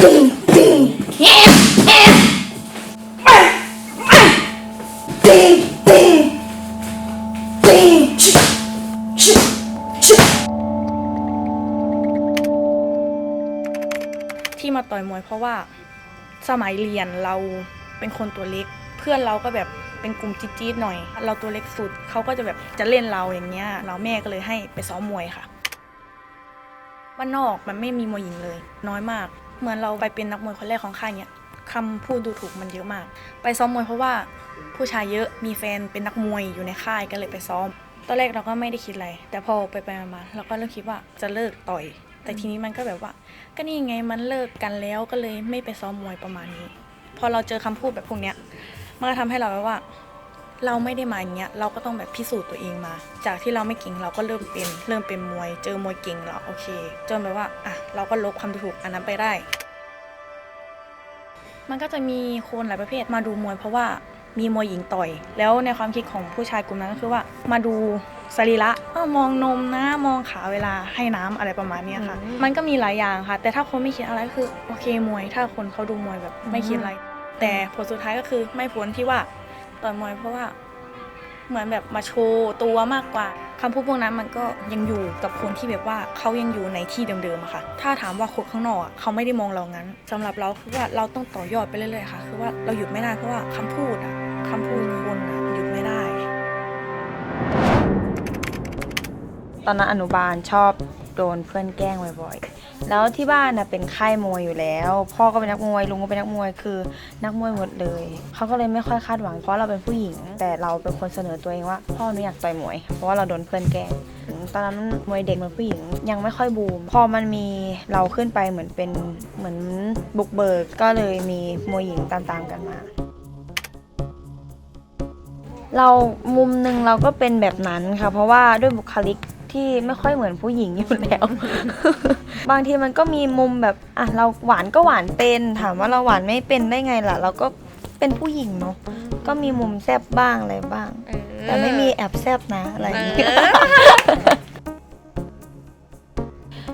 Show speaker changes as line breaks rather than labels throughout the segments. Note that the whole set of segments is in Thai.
ที่มาต่อยมวยเพราะว่าสมัยเรียนเราเป็นคนตัวเล็ก เพื่อนเราก็แบบเป็นกลุ่มจี๊ดๆหน่อย เราตัวเล็กสุดเขาก็จะแบบจะเล่นเราอย่างเงี้ย เราแม่ก็เลยให้ไปซ้อมมวยค่ะบ้านนอกมันไม่มีมวยหญิงเลย น้อยมาก เหมือนเราไปเป็นนักมวยคนแรกของค่ายเนี้ยคำพูดดูถูกมันเยอะมาก ไปซ้อมมวยเพราะว่าผู้ชายเยอะมีแฟนเป็นนักมวยอยู่ในค่ายก็เลยไปซ้อม ตอนแรกเราก็ไม่ได้คิดอะไร แต่พอไปไปมาเราก็เริ่มคิดว่าจะเลิกต่อย แต่ทีนี้มันก็แบบว่า ก็นี่ไงมันเลิกกันแล้วก็เลยไม่ไปซ้อมมวยประมาณนี้ พอเราเจอคำพูดแบบพวกเนี้ยมันก็ทำให้เราแบบว่า เราไม่ได้มาอย่างเงี้ยเราก็ต้องแบบพิสูจน์ตัวเองมา จากที่เราไม่เก่งเราก็เริ่มเป็นเริ่มเป็นมวย เจอมวยเก่งแล้วโอเค จนแบบว่าอะเราก็ลบคำดูถูกอันนั้นไปได้ มันก็จะมีคนหลายประเภทมาดูมวยเพราะว่ามีมวยหญิงต่อย แล้วในความคิดของผู้ชายกลุ่มนั้นก็คือว่ามาดูสรีระเอ้ามองนมนะมองขาเวลาให้น้ำอะไรประมาณเนี้ยค่ะ
อืม
มันก็มีหลายอย่างค่ะ แต่ถ้าคนไม่คิดอะไรก็คือโอเคมวย ถ้าคนเขาดูมวยแบบไม่คิดอะไร แต่ผลสุดท้ายก็คือไม่พ้นที่ว่า ต่อยมวยเพราะว่าเหมือนแบบมาโชว์ตัวมากกว่าคำพูดพวกนั้นมันก็ยังอยู่กับคนที่แบบว่าเขายังอยู่ในที่เดิมๆอะค่ะ ถ้าถามว่าคนข้างนอกอะเขาไม่ได้มองเรางั้นสำหรับเราคือว่าเราต้องต่อยอดไปเรื่อยๆค่ะ คือว่าเราหยุดไม่ได้เพราะว่าคำพูดอะคำพูดคนอะหยุดไม่ได้
ตอนนั้นอนุบาลชอบโดนเพื่อนแกล้งบ่อยๆ แล้วที่บ้านน่ะเป็นค่ายมวยอยู่แล้ว พ่อก็เป็นนักมวยลุงก็เป็นนักมวยคือนักมวยหมดเลยเขาก็เลยไม่ค่อยคาดหวังเพราะเราเป็นผู้หญิง แต่เราเป็นคนเสนอตัวเองว่าพ่อหนูอยากต่อยมวย เพราะว่าเราโดนเพื่อนแกล้งตอนนั้นมวยเด็กมวยผู้หญิงยังไม่ค่อยบูม พอมันมีเราขึ้นไปเหมือนเป็นเหมือนบุกเบิกก็เลยมีมวยหญิงตามๆกันมา เรามุมหนึ่งเราก็เป็นแบบนั้นค่ะ เพราะว่าด้วยบุคลิกที่ไม่ค่อยเหมือนผู้หญิงอยู่แล้ว บางทีมันก็มีมุมแบบอะเราหวานก็หวานเป็น ถามว่าเราหวานไม่เป็นได้ไงล่ะ เราก็เป็นผู้หญิงเนาะก็มีมุมแซบบ้างอะไรบ้าง แต่ไม่มีแอบแซบนะอะไรอย่างเงี้ย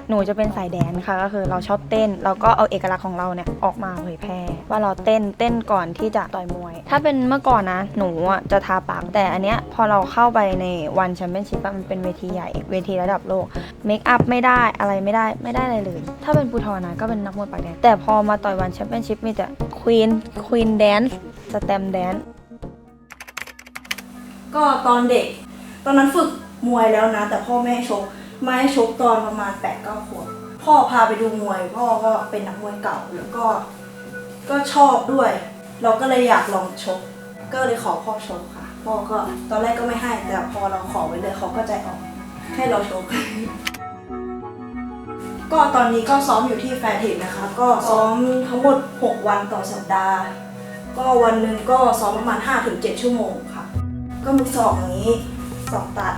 หนูจะเป็นสายแดนค่ะก็คือเราชอบเต้นเราก็เอาเอกลักษณ์ของเราเนี่ยออกมาเผยแพร่ว่าเราเต้นเต้นก่อนที่จะต่อยมวย ถ้าเป็นเมื่อก่อนนะ หนูอะจะทาปากแต่อันเนี้ยพอเราเข้าไปในวันแชมเปี้ยนชิพมันเป็นเวทีใหญ่เวทีระดับโลกเมคอัพไม่ได้อะไรไม่ได้ไม่ได้อะไรเลย ถ้าเป็นปูทอนะก็เป็นนักมวยปากแดงแต่พอมาต่อยวันแชมเปี้ยนชิพมีแต่ควีนควีนแดนซ์สแตมแดน
ก็ตอนเด็ก ตอนนั้นฝึกมวยแล้วนะ แต่พ่อไม่ชก ไม่ให้ชกตอนประมาณ8ปดเก้าขวบพ่อพาไปดูมวย พ่อก็เป็นนักมวยเก่าแล้วก็ ก็ชอบด้วย เราก็เลยอยากลองชก ก็เลยขอพ่อชกค่ะ พ่อก็ตอนแรกก็ไม่ให้ แต่พอเราขอไว้เลยเขาก็ใจออกให้เราชกก็ตอนนี้ก็ซ้อมอยู่ที่แฟร์เทคนะคะ ก็ซ้อมทั้งหมด 6 วันต่อสัปดาห์ ก็วันหนึ่งก็ซ้อมประมาณ 5-7 ชั่วโมงค่ะ ก็มีสองอย่างนี้สองตัด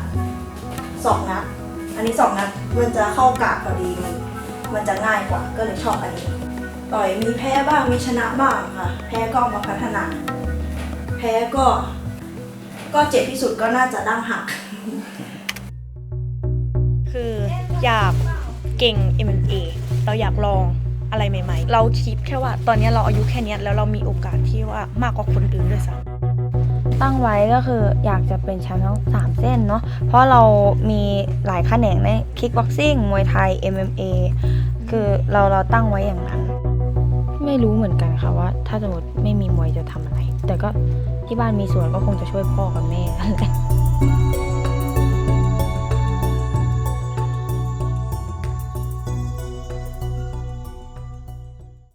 สองนัด อันนี้สองนัดมันจะเข้ากากพอดีมันมันจะง่ายกว่าก็เลยชอบอันนี้ต่อยมีแพ้บ้างมีชนะบ้างค่ะ แพ้ก็มาพัฒนา แพ้ก็ ก็เจ็บที่สุดก็น่าจะดั้งหัก
คืออยากเก่ง MMA เราอยากลองอะไรใหม่ ๆ เราคิดแค่ว่าตอนนี้เราอายุแค่นี้แล้วเรามีโอกาสที่ว่ามากกว่าคนอื่นด้วยซ้ำ
ตั้งไว้ก็คืออยากจะเป็นแชมป์ทั้ง 3 เส้นเนาะเพราะเรามีหลายแขนงในคิกบ็อกซิ่งมวยไทย MMA คือเราเราตั้งไว้อย่างนั้น ไม่รู้เหมือนกันค่ะว่า ถ้าสมมติไม่มีมวยจะทำอะไร แต่ก็ที่บ้านมีสวนก็คงจะช่วยพ่อกับแม่นั่นแหละ